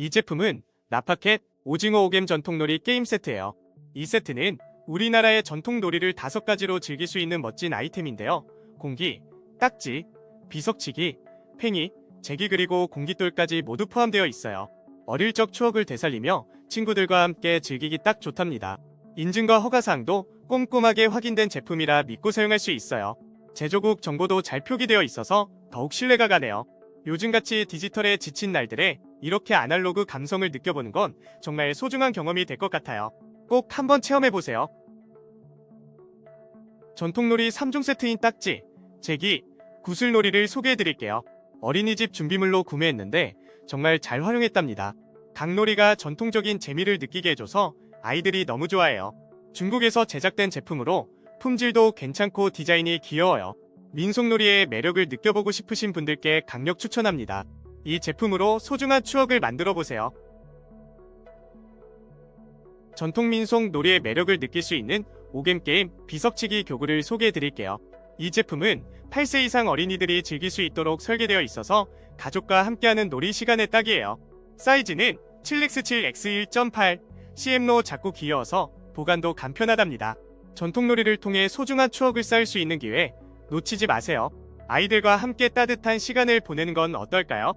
이 제품은 나파켓 오징어 오겜 전통놀이 게임 세트예요. 이 세트는 우리나라의 전통놀이를 다섯 가지로 즐길 수 있는 멋진 아이템인데요. 공기, 딱지, 비석치기, 팽이, 제기 그리고 공깃돌까지 모두 포함되어 있어요. 어릴 적 추억을 되살리며 친구들과 함께 즐기기 딱 좋답니다. 인증과 허가사항도 꼼꼼하게 확인된 제품이라 믿고 사용할 수 있어요. 제조국 정보도 잘 표기되어 있어서 더욱 신뢰가 가네요. 요즘같이 디지털에 지친 날들에 이렇게 아날로그 감성을 느껴보는 건 정말 소중한 경험이 될 것 같아요. 꼭 한번 체험해보세요. 전통놀이 3종 세트인 딱지, 제기, 구슬놀이를 소개해드릴게요. 어린이집 준비물로 구매했는데 정말 잘 활용했답니다. 강놀이가 전통적인 재미를 느끼게 해줘서 아이들이 너무 좋아해요. 중국에서 제작된 제품으로 품질도 괜찮고 디자인이 귀여워요. 민속놀이의 매력을 느껴보고 싶으신 분들께 강력 추천합니다. 이 제품으로 소중한 추억을 만들어 보세요. 전통 민속 놀이의 매력을 느낄 수 있는 오겜 게임 비석치기 교구를 소개해 드릴게요. 이 제품은 8세 이상 어린이들이 즐길 수 있도록 설계되어 있어서 가족과 함께하는 놀이 시간에 딱이에요. 사이즈는 7x7x1.8, CM로 작고 귀여워서 보관도 간편하답니다. 전통놀이를 통해 소중한 추억을 쌓을 수 있는 기회 놓치지 마세요. 아이들과 함께 따뜻한 시간을 보내는 건 어떨까요?